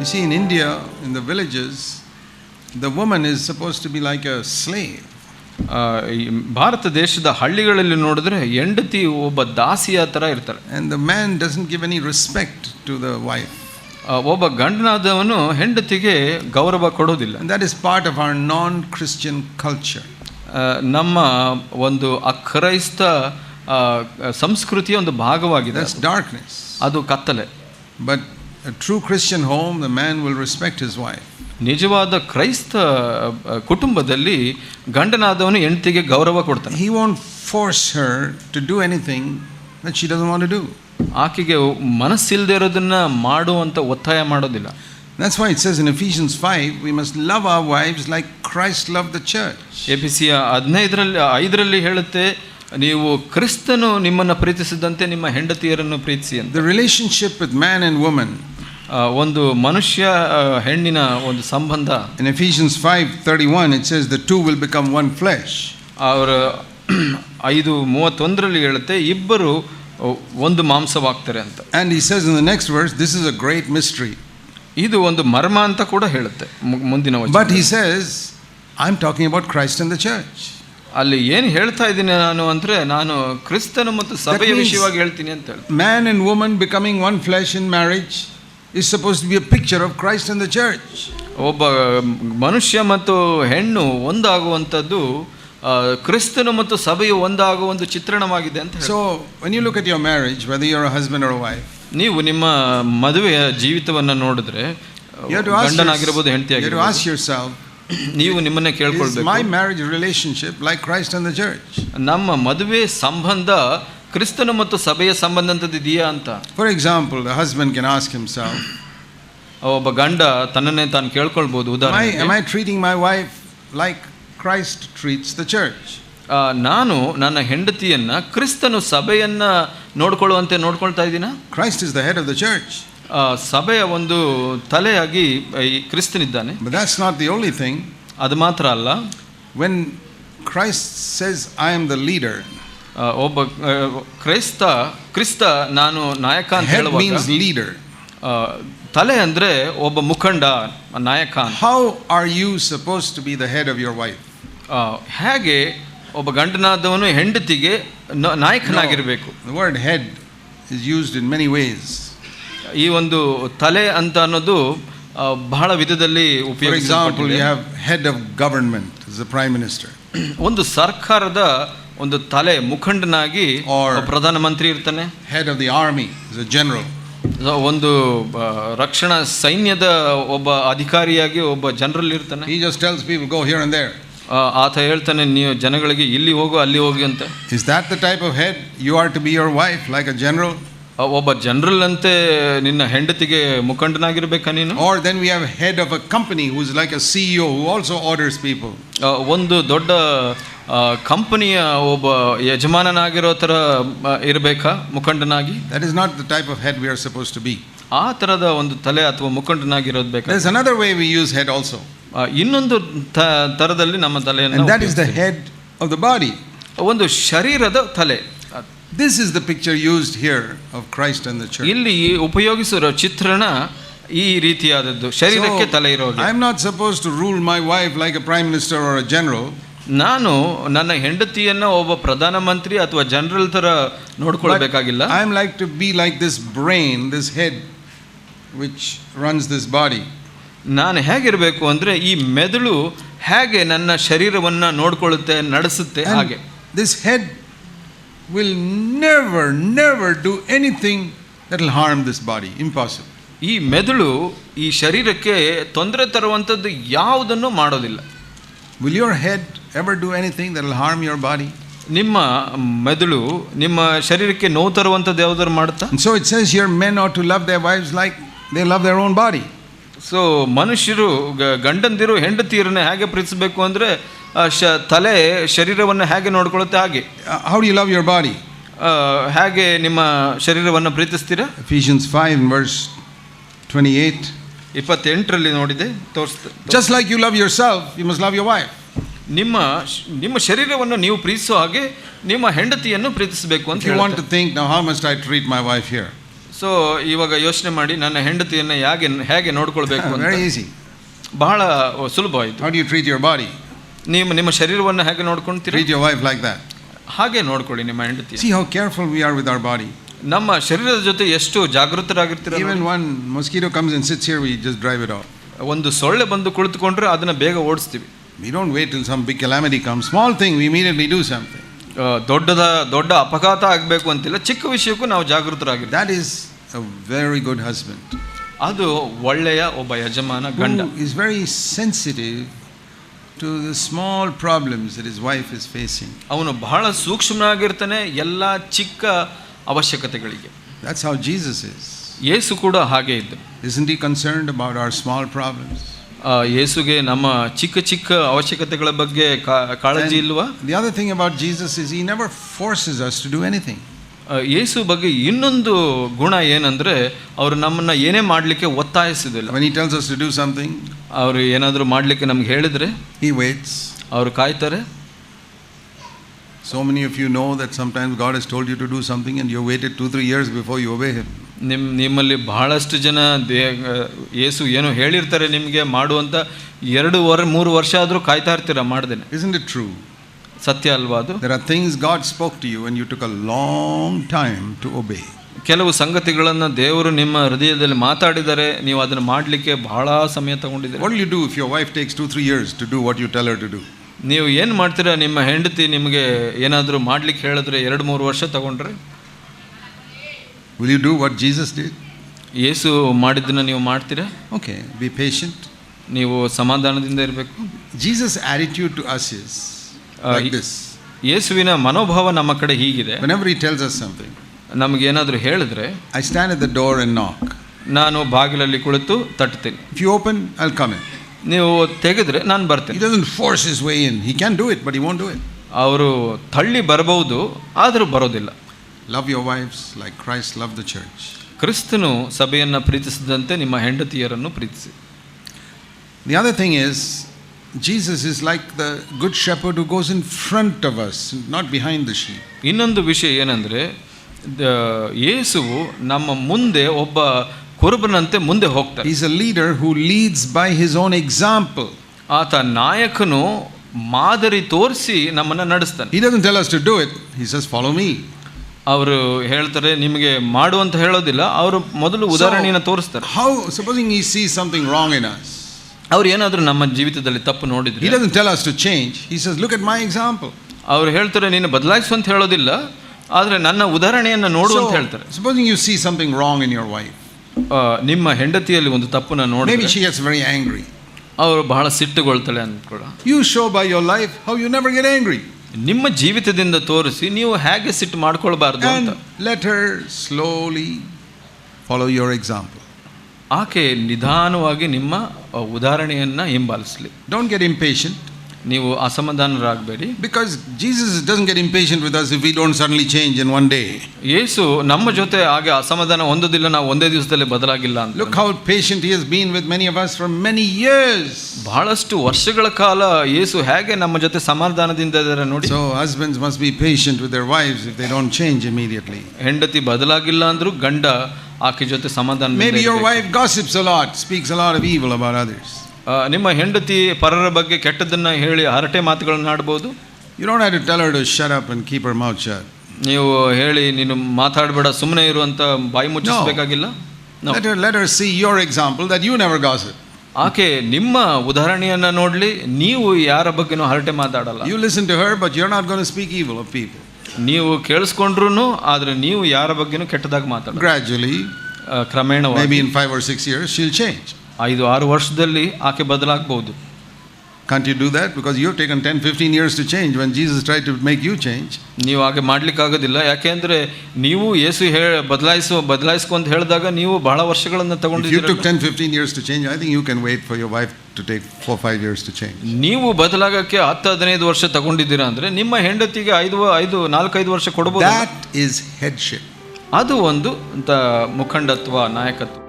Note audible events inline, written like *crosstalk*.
You see, in India, in the villages, the woman is supposed to be like a slave. Bharat ದೇಶದ ಹಳ್ಳಿಗಳಲ್ಲಿ ನೋಡಿದ್ರೆ ಹೆಂಡತಿ ಒಬ್ಬ ದಾಸಿಯ ಥರ ಇರ್ತಾರೆ. And the man doesn't give any respect to the wife ಒಬ್ಬ ಗಂಡನಾದವನು ಹೆಂಡತಿಗೆ ಗೌರವ ಕೊಡೋದಿಲ್ಲ that is part of our non Christian culture ನಮ್ಮ ಒಂದು ಅಕ್ರೈಸ್ತ ಸಂಸ್ಕೃತಿಯ ಒಂದು ಭಾಗವಾಗಿದೆ ಡಾರ್ಕ್ನೆಸ್ ಅದು. ಕತ್ತಲೆ. But a true Christian home, the man will respect his wife. ನಿಜವಾದ ಕ್ರೈಸ್ತ ಆ, ಕುಟುಂಬದಲ್ಲಿ ಗಂಡನಾದವನು ಹೆಂಡತಿಗೆ ಗೌರವ ಕೊಡ್ತಾನೆ He won't force her to do anything that she doesn't want to do. ಆಕೆಗೆ ಮನಸ್ಸಿಲ್ಲದೆ ಇರೋದನ್ನ ಮಾಡುವಂತ ಒತ್ತಾಯ ಮಾಡೋದಿಲ್ಲ That's why it says in Ephesians 5 we must love our wives like Christ loved the church. A P ಸಿಯ ಹದಿನೈದರಲ್ಲಿ ಐದರಲ್ಲಿ ಹೇಳುತ್ತೆ ನೀವು ಕ್ರಿಸ್ತನು ನಿಮ್ಮನ್ನು ಪ್ರೀತಿಸಿದಂತೆ ನಿಮ್ಮ ಹೆಂಡತಿಯರನ್ನು ಪ್ರೀತಿಸಿ ಅಂತ The relationship with man and woman ಆ, ಒಂದು ಮನುಷ್ಯ ಆ, ಹೆಣ್ಣಿನ ಒಂದು ಸಂಬಂಧ in Ephesians 5:31 it says the two will become one flesh. ಅವರ ಐದು ಮೂವತ್ತೊಂದರಲ್ಲಿ ಹೇಳುತ್ತೆ ಇಬ್ಬರು ಒಂದು ಮಾಂಸವಾಗ್ತಾರೆ ಅಂತ And he says in the next verse this is a great mystery. ಇದು ಒಂದು ಮರ್ಮ ಅಂತ ಕೂಡ ಹೇಳುತ್ತೆ ಮು- ಮುಂದಿನ ವಚನ. But he says I'm talking about Christ and the church. ಅಲ್ಲಿ ಏನು ಹೇಳ್ತಾ ಇದ್ದೀನಿ ನಾನು ಅಂದ್ರೆ ನಾನು ಕ್ರಿಸ್ತನ ಮತ್ತು ಸಭೆಯ ವಿಷಯವಾಗಿ ಹೇಳ್ತೀನಿ ಅಂತ ಹೇಳಿ man and woman becoming one flesh in marriage is suppose to be a picture of Christ and the church ಒಬ್ಬ ಮನುಷ್ಯ ಮತ್ತು ಹೆಣ್ಣು ಒಂದಾಗುವಂಥದ್ದು ಕ್ರಿಸ್ತನ ಮತ್ತು ಸಭೆಯು ಒಂದಾಗುವ ಒಂದು ಚಿತ್ರಣವಾಗಿದೆ ಅಂತ so when you look at your marriage whether your husband or wife ನೀವು ನಿಮ್ಮ ಮದುವೆಯ ಜೀವಿತವನ್ನು ನೋಡಿದ್ರೆ ಗಂಡನಾಗಿರ್ಬೋದು ಹೆಂಡತಿ ಆಗಿರ್ಬೋದು ನೀವು ನಿಮ್ಮನ್ನೇ ಕೇಳ್ಕೊಳ್ಬೇಕು. My marriage relationship like Christ and the church ನಮ್ಮ ಮದುವೆ ಸಂಬಂಧ ಕ್ರಿಸ್ತನು ಮತ್ತು ಸಭೆಯ ಸಂಬಂಧಂಥದ್ದು ಇದೆಯಾ ಅಂತ. For example husband can ask himself ಒಬ್ಬ ಗಂಡ ತನ್ನನ್ನೇ ತಾನು ಕೇಳ್ಕೊಳ್ಬೋದು. ಉದಾಹರಣೆ ಐ ಉದಾಹರಣೆಗೆ my wife like Christ treats the church? ನಾನು ನನ್ನ ಹೆಂಡತಿಯನ್ನ ಕ್ರಿಸ್ತನು ಸಭೆಯನ್ನ ನೋಡ್ಕೊಳ್ಳುವಂತೆ ನೋಡ್ಕೊಳ್ತಾ ಇದ್ದೀನಾ? Christ is the head of the church. ಆ, ಸಭೆಯ ಒಂದು ತಲೆಯಾಗಿ ಈ ಕ್ರಿಸ್ತನಿದ್ದಾನೆ But that's not the only thing. ಅದು ಮಾತ್ರ ಅಲ್ಲ When Christ says, I am the leader, ಆ, ಒಬ್ಬ ಆ, ಕ್ರೈಸ್ತ ಕ್ರಿಸ್ತ ನಾನು ನಾಯಕ ಅಂತ head ಹೇಳುವಾಗ means leader. ಆ, ತಲೆ ಅಂದ್ರೆ ಒಬ್ಬ ಮುಖಂಡ ನಾಯಕ ಅಂತ. How are you supposed to be the head of your wife? ಆ, ಹೇಗೆ ಒಬ್ಬ ಗಂಡನಾದವನು ಹೆಂಡತಿಗೆ ನ- ನಾಯಕನಾಗಿರ್ಬೇಕು The word head is used in many ways. ಈ ಒಂದು ತಲೆ ಅಂತ ಅನ್ನೋದು ಬಹಳ ವಿಧದಲ್ಲಿ ಉಪಯೋಗ you have head of government prime minister ಒಂದು ಸರ್ಕಾರದ ಒಂದು ತಲೆ ಮುಖಂಡನಾಗಿ ಪ್ರಧಾನಮಂತ್ರಿ ಇರ್ತಾನೆ. Head of the army is a general ಒಂದು ರಕ್ಷಣಾ ಸೈನ್ಯದ ಒಬ್ಬ ಅಧಿಕಾರಿಯಾಗಿ ಒಬ್ಬ ಜನರಲ್ ಇರ್ತಾನೆ. He just tells people go here and ಆತ ಹೇಳ್ತಾನೆ ನೀವು ಜನಗಳಿಗೆ ಇಲ್ಲಿ ಹೋಗು ಅಲ್ಲಿ ಹೋಗಿ ಅಂತ. Is that the type of head you are to be your wife like a general ಒಬ್ಬ ಜನರಲ್ ಅಂತೆ ನಿನ್ನ ಹೆಂಡತಿಗೆ ಮುಖಂಡನಾಗಿರ್ಬೇಕಾ ನೀನು? Are then we have head of a company who is like a C E O who also orders people ಒಂದು ದೊಡ್ಡ ಕಂಪನಿಯ ಒಬ್ಬ ಯಜಮಾನನಾಗಿರೋ ಥರ ಇರಬೇಕಾ ಮುಖಂಡನಾಗಿ? That is not the type of head we're suppose to be ಆ ಥರದ ಒಂದು ತಲೆ ಅಥವಾ ಮುಖಂಡನಾಗಿರೋದು ಬೇಕಾ? Is another way we use head also ಇನ್ನೊಂದು ಥರದಲ್ಲಿ ನಮ್ಮ ತಲೆಯನ್ನು that is the head of the body ಒಂದು ಶರೀರದ ತಲೆ. This is the picture used here of Christ and the church ಇಲ್ಲಿ ಉಪಯೋಗಿಸಿರೋ ಚಿತ್ರಣ ಈ ರೀತಿಯಾದದ್ದು. ಶರೀರಕ್ಕೆ ತಲೆ ಇರೋ I am not suppose to rule my wife like a prime minister or a general. ನಾನು ನನ್ನ ಹೆಂಡತಿಯನ್ನು ಒಬ್ಬ ಪ್ರಧಾನಮಂತ್ರಿ ಅಥವಾ ಜನರಲ್ ಥರ ನೋಡ್ಕೊಳ್ಬೇಕಾಗಿಲ್ಲ. I am like to be like this brain this head which runs this body ನಾನು ಹೇಗಿರಬೇಕು ಅಂದರೆ ಈ ಮೆದುಳು ಹೇಗೆ ನನ್ನ ಶರೀರವನ್ನು ನೋಡ್ಕೊಳ್ಳುತ್ತೆ ನಡೆಸುತ್ತೆ ಹಾಗೆ. This head will never, never do anything that will harm this body. Impossible. ಈ ಮೆದುಳು ಈ ಶರೀರಕ್ಕೆ ತೊಂದರೆ ತರುವಂಥದ್ದು ಯಾವುದನ್ನು ಮಾಡೋದಿಲ್ಲ will your head ever do anything that'll harm your body ನಿಮ್ಮ ಮೆದುಳು ನಿಮ್ಮ ಶರೀರಕ್ಕೆ ನೋವು ತರುವಂಥದ್ದು ಯಾವುದಾದ್ರು ಮಾಡುತ್ತಾ so it sense your men are to love they wives like they love their own body so ಮನುಷ್ಯರು ಗಂಡಂದಿರು ಹೆಂಡತಿಯರನ್ನ ಹೇಗೆ ಪ್ರೀತಿಸಬೇಕು ಅಂದರೆ ಶ ತಲೆ ಶರೀರವನ್ನು ಹೇಗೆ ನೋಡಿಕೊಳ್ಳುತ್ತೆ ಹಾಗೆ? How you love your body ಹೇಗೆ ನಿಮ್ಮ ಶರೀರವನ್ನು ಪ್ರೀತಿಸ್ತೀರಾ? Ephesians five verse twenty eight ಇಪ್ಪತ್ತೆಂಟರಲ್ಲಿ ನೋಡಿದೆ ತೋರಿಸ್ತ just like you love yourself you must love your wife ನಿಮ್ಮ ನಿಮ್ಮ ಶರೀರವನ್ನು ನೀವು ಪ್ರೀತಿಸೋ ಹಾಗೆ ನಿಮ್ಮ ಹೆಂಡತಿಯನ್ನು ಪ್ರೀತಿಸಬೇಕು ಅಂತ you want to think now how must I treat my wife here so ಇವಾಗ ಯೋಚನೆ ಮಾಡಿ ನನ್ನ ಹೆಂಡತಿಯನ್ನು ಹೇಗೆ ಹೇಗೆ ನೋಡ್ಕೊಳ್ಬೇಕು *laughs* ಅಂತ. ಈಸಿ ಬಹಳ ಸುಲಭ ಆಯಿತು ಯು ಟ್ರೀಟ್ ಯುವರ್ ಬಾಡಿ ನೀವು ನಿಮ್ಮ ಶರೀರವನ್ನು ಹೇಗೆ ನೋಡ್ಕೊಂತೀರಿ Treat your wife like that. ಹಾಗೆ ನೋಡ್ಕೊಳ್ಳಿ ನಿಮ್ಮ ಹೆಂಡತಿ See how careful we are with our body. ನಮ್ಮ ಶರೀರದ ಜೊತೆ ಎಷ್ಟು ಜಾಗೃತರಾಗಿರ್ತೀರ Even one mosquito comes and sits here, we just drive it off. ಒಂದು ಸೊಳ್ಳೆ ಬಂದು ಕುಳಿತುಕೊಂಡ್ರೆ ಅದನ್ನ ಬೇಗ ಓಡಿಸ್ತೀವಿ We don't wait till some big calamity comes. Small thing, we immediately do something. ಆ, ದೊಡ್ಡದ ದೊಡ್ಡ ಅಪಘಾತ ಆಗಬೇಕು ಅಂತಿಲ್ಲ ಚಿಕ್ಕ ವಿಷಯಕ್ಕೂ ನಾವು ಜಾಗೃತರಾಗಿರ್ತೀವಿ That is a very good husband. ಅದು ಒಳ್ಳೆಯ ಒಬ್ಬ ಯಜಮಾನ ಗಂಡ is very sensitive to the small problems that his wife is facing. ಅವನು ಬಹಳ ಸೂಕ್ಷ್ಮನಾಗಿರ್ತಾನೆ ಎಲ್ಲ ಚಿಕ್ಕ ಅವಶ್ಯಕತೆಗಳಿಗೆ That's how Jesus is. ಯೇಸು ಕೂಡ ಹಾಗೆ ಇದ್ದ Isn't he concerned about our small problems? ಆ, ಯೇಸುಗೆ ನಮ್ಮ ಚಿಕ್ಕ ಚಿಕ್ಕ ಅವಶ್ಯಕತೆಗಳ ಬಗ್ಗೆ ಕಾ- ಕಾಳಜಿ And ಇಲ್ವಾ The other thing about Jesus is he never forces us to do anything. ಯೇಸು ಬಗ್ಗೆ ಇನ್ನೊಂದು ಗುಣ ಏನಂದ್ರೆ ಅವರು ನಮ್ಮನ್ನ ಏನೇ ಮಾಡಲಿಕ್ಕೆ ಒತ್ತಾಯಿಸಿದಿಲ್ಲ. When he tells us something ಅವರು ಏನಾದರೂ ಮಾಡಲಿಕ್ಕೆ ನಮ್ಗೆ ಹೇಳಿದ್ರೆ ಹಿ ವೇಟ್ಸ್ ಅವರು ಕಾಯ್ತಾರೆ. So many of you know that sometimes God is told you to do something and you waited two three years before you obey him ನಿಮ್ಮ ನಿಮ್ಮಲ್ಲಿ ಬಹಳಷ್ಟು ಜನ ದೇ ಯೇಸು ಏನು ಹೇಳಿರ್ತಾರೆ ನಿಮಗೆ ಮಾಡುವಂಥ ಎರಡು ವರ್ ಮೂರು ವರ್ಷ ಆದರೂ ಕಾಯ್ತಾ ಇರ್ತೀರ ಮಾಡ್ದೇನೆ. ಇಸ್ ಇನ್ ಇಟ್ ಟ್ರೂ ಸತ್ಯ ಅಲ್ವಾ ಅದು? There are things God spoke to you and you took a long time to obey ಕೆಲವು ಸಂಗತಿಗಳನ್ನು ದೇವರು ನಿಮ್ಮ ಹೃದಯದಲ್ಲಿ ಮಾತಾಡಿದರೆ ನೀವು ಅದನ್ನು ಮಾಡಲಿಕ್ಕೆ ಬಹಳ ಸಮಯ ತಗೊಂಡಿದ್ದೀರಿ. ಒಳ್ಳೆ do if your wife takes two three years to do what you tell her to do ನೀವು ಏನು ಮಾಡ್ತೀರಾ? ನಿಮ್ಮ ಹೆಂಡತಿ ನಿಮಗೆ ಏನಾದರೂ ಮಾಡಲಿಕ್ಕೆ ಹೇಳಿದ್ರೆ ಎರಡು ಮೂರು ವರ್ಷ ತಗೊಂಡ್ರೆ? Will you do what Jesus did ಯೇಸು ಮಾಡಿದ್ದನ್ನು ನೀವು ಮಾಡ್ತೀರಾ? ಓಕೆ ಬಿ ಪೇಷಂಟ್ ನೀವು ಸಮಾಧಾನದಿಂದ ಇರಬೇಕು. Jesus attitude to us us Uh, ಯೇಸುವಿನ ಮನೋಭಾವ ನಮ್ಮ ಕಡೆ ಹೀಗಿದೆ. ಟೆಲ್ಸ್ ಅಸ್ ಸಮಥಿಂಗ್ ನಮಗೆ ಏನಾದರೂ ಹೇಳಿದ್ರೆ I stand at door and knock ನಾನು ಬಾಗಿಲಲ್ಲಿ ಕುಳಿತು ತಟ್ತೀನಿ. If you open I'll come in ನೀವು ತೆಗೆದ್ರೆ ನಾನು ಬರ್ತೇನೆ. Force is way in he can do it but he won't do ಅವರು ತಳ್ಳಿ ಬರಬಹುದು ಆದರೂ ಬರೋದಿಲ್ಲ. Love your wives like Christ love the church ಕ್ರಿಸ್ತನು ಸಭೆಯನ್ನು ಪ್ರೀತಿಸಿದಂತೆ ನಿಮ್ಮ ಹೆಂಡತಿಯರನ್ನು ಪ್ರೀತಿಸಿ. The other thing is Jesus is like the good shepherd who goes in front of us not behind the sheep ಇನ್ನೊಂದು ವಿಷಯ ಏನಂದರೆ ದ ಯೇಸುವು ನಮ್ಮ ಮುಂದೆ ಒಬ್ಬ ಕುರುಬನಂತೆ ಮುಂದೆ ಹೋಗ್ತಾರೆ. Is a leader who leads by his own example ಆತ ನಾಯಕನು ಮಾದರಿ ತೋರಿಸಿ ನಮ್ಮನ್ನು ನಡೆಸ್ತಾನೆ. ಇದನ್ನು jealous to do it his us follow me ಅವರು ಹೇಳ್ತಾರೆ ನಿಮಗೆ ಮಾಡು ಅಂತ ಹೇಳೋದಿಲ್ಲ ಅವರು ಮೊದಲು ಉದಾಹರಣೆಯನ್ನು ತೋರಿಸ್ತಾರೆ. ಹೌ ಸಪೋಸಿಂಗ್ ಈ see something wrong in us ಅವ್ರು ಏನಾದರೂ ನಮ್ಮ ಜೀವಿತದಲ್ಲಿ ತಪ್ಪು he ನೋಡಿದ್ರೆ doesn't tell us to change. He says, Look at my example. ಅವ್ರು ಹೇಳ್ತಾರೆ ನೀನು ಬದಲಾಯಿಸು ಅಂತ ಹೇಳೋದಿಲ್ಲ ಆದರೆ ನನ್ನ ಉದಾಹರಣೆಯನ್ನು ನೋಡು ಅಂತ ಹೇಳ್ತಾರೆ supposing you see something wrong in your wife, ಆ, ನಿಮ್ಮ ಹೆಂಡತಿಯಲ್ಲಿ ಒಂದು ತಪ್ಪನ್ನ maybe ನೋಡಿ she gets very angry. ಅವರು ಬಹಳ ಸಿಟ್ಟುಗೊಳ್ತಾಳೆ ಅಂದ್ಕೊಳ್ಳ You show by your life how you never get angry. ನಿಮ್ಮ ಜೀವಿತದಿಂದ ತೋರಿಸಿ ನೀವು ಹೇಗೆ ಸಿಟ್ಟು ಮಾಡ್ಕೊಳ್ಬಾರ್ದು ಅಂತ And let her slowly follow your example. ಆಕೆ ನಿಧಾನವಾಗಿ ನಿಮ್ಮ ಉದಾಹರಣೆಯನ್ನು ಹಿಂಬಾಲಿಸಲಿ. ಡೋಂಟ್ ಗೆಟ್ ಇಂಪೇಷಂಟ್ ನೀವು ಅಸಮಾಧಾನರಾಗಬೇಡಿ. Because Jesus doesn't get impatient with us if we don't suddenly change in one day. Yesu ನಮ್ಮ ಜೊತೆ ಹಾಗೆ ಅಸಮಾಧಾನ ಹೊಂದೋದಿಲ್ಲ ನಾವು ಒಂದೇ ದಿವಸದಲ್ಲಿ ಬದಲಾಗಿಲ್ಲ ಅಂತ look how patient he has been with many of us from many years ಬಹಳಷ್ಟು ವರ್ಷಗಳ ಕಾಲ ಯೇಸು ಹೇಗೆ ನಮ್ಮ ಜೊತೆ ಸಮಾಧಾನದಿಂದ ಇದ್ದಾರೆ ನೋಡಿ. So husbands must be patient with their wives if they don't change immediately. ಹೆಂಡತಿ ಬದಲಾಗಿಲ್ಲ ಅಂದರೂ ಗಂಡ ಆಕೆ ಜೊತೆ ಸಮಾಧಾನ Maybe your wife gossips a lot, speaks a lot of evil about others. ನಿಮ್ಮ ಹೆಂಡತಿ ಪರರ ಬಗ್ಗೆ ಕೆಟ್ಟದನ್ನ ಹೇಳಿ ಹರಟೆ ಮಾತುಗಳನ್ನ ಆಡ್ಬೋದು You don't have to tell her to shut up and keep her mouth shut. ನೀವು ಹೇಳಿ ನೀನು ಮಾತಾಡಬೇಡ ಸುಮ್ಮನೆ ಇರುವಂತ ಬಾಯಿ ಮುಚ್ಚಿಸ್ಬೇಕಾಗಿಲ್ಲ No. Let her let her see your example that you never gossip. ಆಕೆ ನಿಮ್ಮ ಉದಾಹರಣೆಯನ್ನ ನೋಡ್ಲಿ ನೀವು ಯಾರ ಬಗ್ಗೆನೂ ಹರಟೆ ಮಾತಾಡಲ್ಲ You listen to her, but you're not going to speak evil of people. ನೀವು ಕೇಳಿಸ್ಕೊಂಡ್ರು ಆದರೆ ನೀವು ಯಾರ ಬಗ್ಗೆನೂ ಕೆಟ್ಟದಾಗಿ ಮಾತಾಡ ಗ್ರಾಜುಲಿ ಕ್ರಮೇಣ maybe in five or six years shall change ಐದು ಆರು ವರ್ಷದಲ್ಲಿ ಆಕೆ ಬದಲಾಗಬಹುದು Can't you do that? Because you have taken 10, 15 years to change when Jesus tried to make you change. ನೀವು ಹಾಗೆ ಮಾಡ್ಲಿಕ್ಕಾಗೋದಿಲ್ಲ yake ನೀವು ಯೇಸು yesu ಬದಲಾಯಿಸು ಬದಲಾಯಿಸ್ಕೊ ಅಂತ ಹೇಳಿದಾಗ ನೀವು ಬಹಳ varshagalanna tagondiddira you took 10, 15 years to change, I think you can wait for your wife to take 4, 5 years to change. ನೀವು ಬದಲಾಗಕ್ಕೆ ಹತ್ತು ಹದಿನೈದು ವರ್ಷ ತಗೊಂಡಿದ್ದೀರಾ ಅಂದ್ರೆ ನಿಮ್ಮ ಹೆಂಡತಿಗೆ ಐದು ಐದು ನಾಲ್ಕೈದು ವರ್ಷ ಕೊಡಬಹುದು That is headship. ಅದು ಒಂದು ಅಂತ ಮುಖಂಡತ್ವ ನಾಯಕತ್ವ